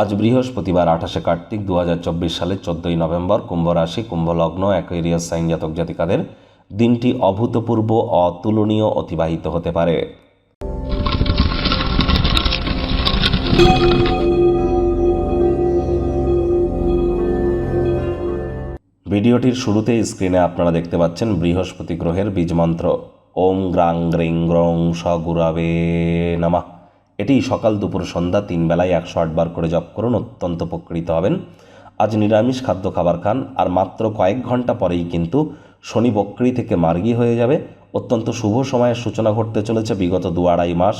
আজ বৃহস্পতিবার, আঠাশে কার্তিক দু সালের চোদ্দোই নভেম্বর কুম্ভ রাশি কুম্ভ লগ্ন অ্যাকোয়ারিয়াস সাইন জাতক জাতিকাদের দিনটি অভূতপূর্ব, অতুলনীয়, অতিবাহিত হতে পারে। ভিডিওটির শুরুতে স্ক্রিনে আপনারা দেখতে পাচ্ছেন বৃহস্পতি গ্রহের বীজমন্ত্র। ওম গ্রাং গ্রিং গ্রং স গুরাবে নামা। এটি সকাল দুপুর সন্ধ্যা তিন বেলায় একশো আটবার করে জপ করুন, অত্যন্ত উপকৃত হবেন। আজ নিরামিষ খাদ্য খাবার খান, আর মাত্র কয়েক ঘণ্টা পরেই কিন্তু শনি বক্রি থেকে মার্গী হয়ে যাবে। অত্যন্ত শুভ সময়ের সূচনা ঘটতে চলেছে বিগত দু আড়াই মাস।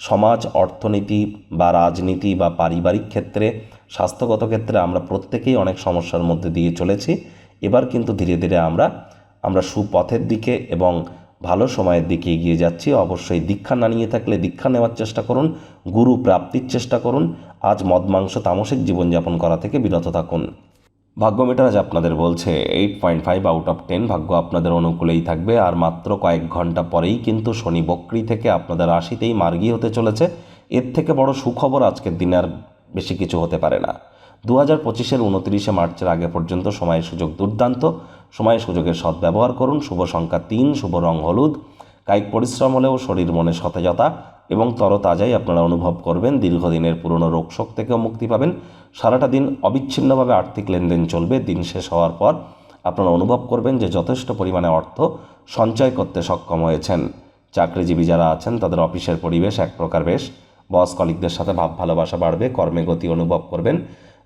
সমাজ, অর্থনীতি বা রাজনীতি বা পারিবারিক ক্ষেত্রে, স্বাস্থ্যগত ক্ষেত্রে আমরা প্রত্যেকেই অনেক সমস্যার মধ্যে দিয়ে চলেছি। এবার কিন্তু ধীরে ধীরে আমরা আমরা সুপথের দিকে এবং ভালো সময়ের দিকে এগিয়ে যাচ্ছি। অবশ্যই দীক্ষা না নিয়ে থাকলে দীক্ষা নেওয়ার চেষ্টা করুন, গুরু প্রাপ্তির চেষ্টা করুন। আজ মদ, মাংস, তামসিক জীবনযাপন করা থেকে বিরত থাকুন। ভাগ্যমিটার আজ আপনাদের বলছে eight point five out of ten ভাগ্য আপনাদের অনুকূলেই থাকবে। আর মাত্র কয়েক ঘণ্টা পরেই কিন্তু শনি বক্রি থেকে আপনাদের রাশিতেই মার্গী হতে চলেছে। এর থেকে বড় সুখবর আজকের দিনে আর বেশি কিছু হতে পারে না। দু হাজার পঁচিশের উনত্রিশে মার্চের আগে পর্যন্ত সময়ের সুযোগ দুর্দান্ত। সময়ের সুযোগের সদ্ব্যবহার করুন, শুভ সংখ্যা তিন, শুভ রং হলুদ, কায়িক পরিশ্রম হলেও শরীর মনে সতেজতা এবং তরতাজাই আপনারা অনুভব করবেন। দীর্ঘদিনের পুরনো রোগশোক থেকেও মুক্তি পাবেন। সারাটা দিন অবিচ্ছিন্নভাবে আর্থিক লেনদেন চলবে। দিন শেষ হওয়ার পর আপনারা অনুভব করবেন যে যথেষ্ট পরিমাণে অর্থ সঞ্চয় করতে সক্ষম হয়েছেন। চাকরিজীবী যারা আছেন, তাদের অফিসের পরিবেশ এক প্রকার বেশ। বস কলিকদের সাথে ভাব ভালোবাসা বাড়বে, কর্মে গতি অনুভব করবেন।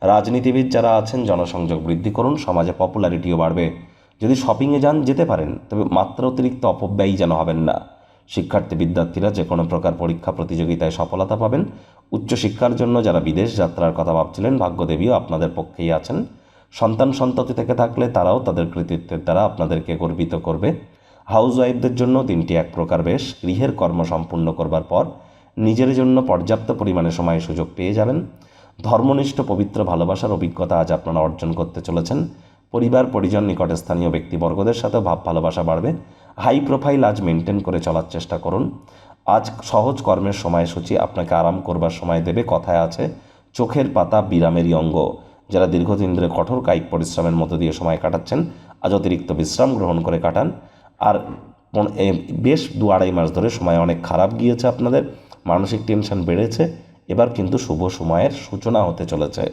রাজনীতিবিদ যারা আছেন, জনসংযোগ বৃদ্ধি করুন, সমাজে পপুলারিটিও বাড়বে। যদি শপিংয়ে যান, যেতে পারেন, তবে মাত্রা অতিরিক্ত অপব্যয়ী যেন হবেন না। শিক্ষার্থী বিদ্যার্থীরা যে কোনো প্রকার পরীক্ষা প্রতিযোগিতায় সফলতা পাবেন। উচ্চশিক্ষার জন্য যারা বিদেশ যাত্রার কথা ভাবছিলেন, ভাগ্যদেবীও আপনাদের পক্ষেই আছেন। সন্তান সন্ততি থেকে থাকলে তারাও তাদের কৃতিত্বের দ্বারা আপনাদেরকে গর্বিত করবে। হাউস ওয়াইফদের জন্য দিনটি এক প্রকার বেশ। গৃহের কর্ম সম্পূর্ণ করবার পর নিজের জন্য পর্যাপ্ত পরিমাণে সময় সুযোগ পেয়ে যাবেন। ধর্মনিষ্ঠ, পবিত্র, ভালোবাসার অভিজ্ঞতা আজ আপনারা অর্জন করতে চলেছেন। পরিবার, পরিজন, নিকটে স্থানীয় ব্যক্তিবর্গদের সাথে ভাব, ভালোবাসা বাড়বে। হাই প্রোফাইল আজ মেনটেন করে চলার চেষ্টা করুন। আজ সহজ কর্মের সময়সূচি আপনাকে আরাম করবার সময় দেবে। কথায় আছে, চোখের পাতা বিরামেরই অঙ্গ। যারা দীর্ঘদিন ধরে কঠোর কায়িক পরিশ্রমের মধ্য দিয়ে সময় কাটাচ্ছেন, আজ অতিরিক্ত বিশ্রাম গ্রহণ করে কাটান। আর বেশ দু আড়াই মাস ধরে সময় অনেক খারাপ গিয়েছে আপনাদের। মানসিক টেনশন বেড়েছে। এবার কিন্তু শুভ সময়ের সূচনা হতে চলেছে।